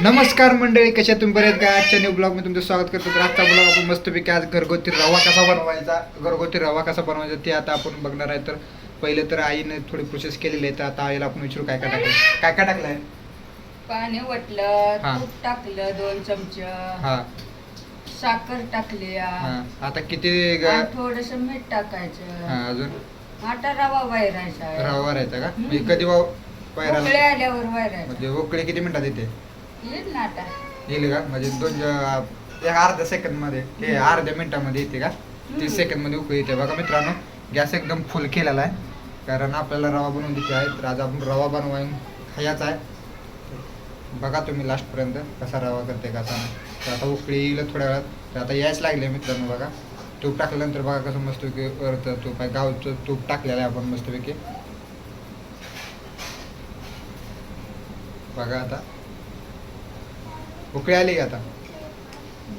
नमस्कार मंडळी कशा तुम्ही? बरेच काय आजच्या न्यू ब्लॉगमध्ये तुमचं स्वागत करतो. तर आजचा ब्लॉग आपण मस्तपैकी आज घरगुती रवा कसा बनवायचा घरगुती रवा कसा बनवायचा ते आता आपण बघणार आहे. तर पहिले तर आईने थोडी प्रोसेस केलेली आहे. तर आता आईला आपण विचारू काय काय टाकलं काय काय टाकलंय? पाणी वटलं. तूप टाकलं दोन चमच. हा. साखर टाकली हा. आता किती ग- थोडस मीठ टाकायचं. हा अजून? आता रवा वायरायचा रवा भरायचा का. म्हणजे कधी वाव पायराला आल्यावर वायरायचं म्हणजे उकळी किती मिनिटात येते? येईल ना आता येईल का? म्हणजे दोन ज- एक अर्ध्या सेकंदमध्ये हे अर्ध्या मिनिटामध्ये येते का? तीस. सेकंदमध्ये उकळी येते. बघा मित्रांनो गॅस एकदम फुल केलेला आहे. कारण आपल्याला रवा बनवून द्यायचा आहे. तर आज आपण रवा बनवायला खायचा आहे. बघा तुम्ही लास्ट पर्यंत कसा रवा करते कसा नाही. तर आता उकळी येईल थोड्या वेळात. तर आता यायच लागले मित्रांनो बघा. तूप टाकल्यानंतर बघा कसं मस्तपैकी वरतं तूप आहे. गावचं तूप टाकलेलं आहे आपण मस्तपैकी बघा आता. उकळी आली का आता?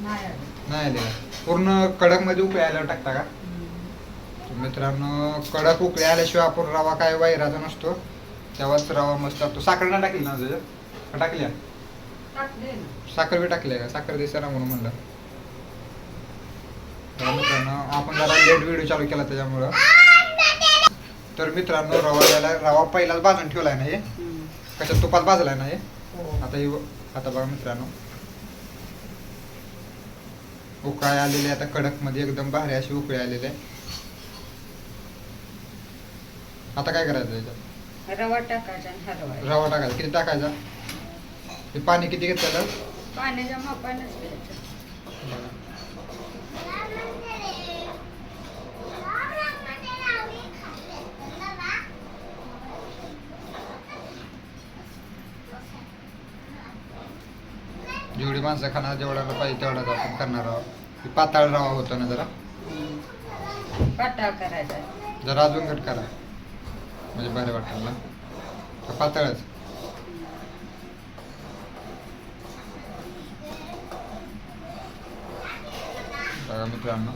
नाही आलं. का? पूर्ण कडकमध्ये उकळी आल्यावर टाकता का? मित्रांनो कडक उकळी आल्याशिवाय आपण रवा काय वैराचा नसतो. तेव्हाच रवा मस्त असतो साखर नाही टाकली ना तुझ्या टाकल्या? टाकले ना. साखर बी टाकली का? साखर दिसा ना म्हणून म्हणलं. तर मित्रांनो आपण जरा लेट व्हिडिओ चालू केला त्याच्यामुळं. तर मित्रांनो रवा द्यायला रवा पहिलाच भाजून ठेवलाय ना हे. कशात? तुपात भाजलाय ना हो. आता हे आता बघा मित्रांनो. उकळी आलेली आता कडकमध्ये एकदम भारी अशी उकळी आलेली आता काय करायचं याच्यात? रवा टाकायचा रवा टाकायचा. किती टाकायचा? हे पाणी किती घेतलेलं? पाण्याच्या मापानच जेवढी माणसं खाणार जेवढ्याला पाहिजे तेवढाच आपण करणार आहोत. पाताळ रवा होतो ना जरा. पातळ करायचा. जरा अजून घट करा. म्हणजे बरे वाटेल ना. पातळच. बघा मित्रांनो.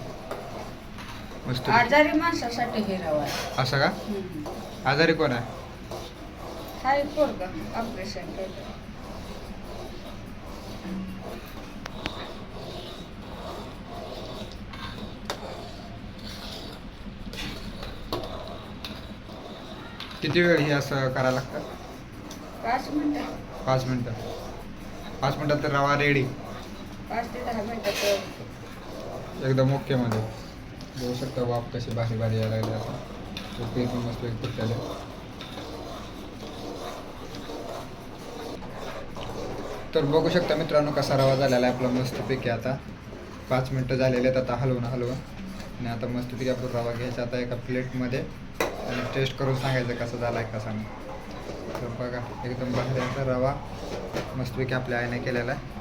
मस्त आजारी माणसासाठी हे रवा. असं का. आजारी कोण आहे? हाय पोरग ऑपरेशन केलं. किती वेळ हे असं करायला लागतं? पाच मिनिटं. पाच मिनटं. पाच मिनटात तर रवा रेडी पाच ते दहा मिनिटं एकदम ओके मध्ये. बघू शकता वाफ कशी भारी भारी यायला लागली आता. तो पण मस्त एक फुटलेले तर बघू शकता मित्रांनो कसा रवा झालेला आहे आपला मस्तपैकी आता. पाच मिनटं झालेले आहेत आता हलवून हलवून. आणि आता मस्तपैकी आपण रवा घ्यायचा आता एका प्लेटमध्ये आणि टेस्ट करून सांगायचं कसा झाला आहे कसा नाही. तर बघा एकदम असा रवा मस्तपैकी आपल्या आईने केलेला आहे.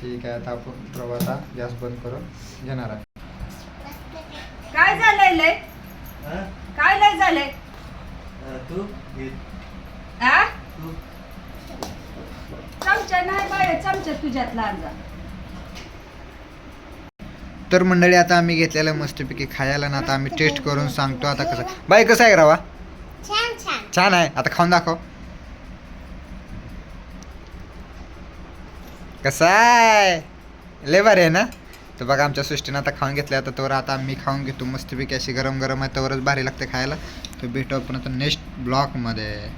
ठीक आहे आता आपण रवाचा गॅस बंद करून घेणार आहे. काय झालंय लय? काय लय झालंय? तू? आ? तू? चमचा नाही बाय चमचा तुझ्यातला आणजा तर मंडळी आता आम्ही घेतलेलं मस्तपैकी खायला ना आता आम्ही टेस्ट करून सांगतो आता कसं. बाई कसं आहे रवा? छान आहे. आता खाऊन दाखव. कसा आहे? लय भारी आहे ना? तर बघा आमच्या सृष्टीनं आता खाऊन घेतलं आता तोवर आता आम्ही खाऊन घेतो. मस्तपैकी अशी गरम गरम आहे तोवरच भारी लागते खायला. तर भेटू आपण आता नेक्स्ट ब्लॉकमध्ये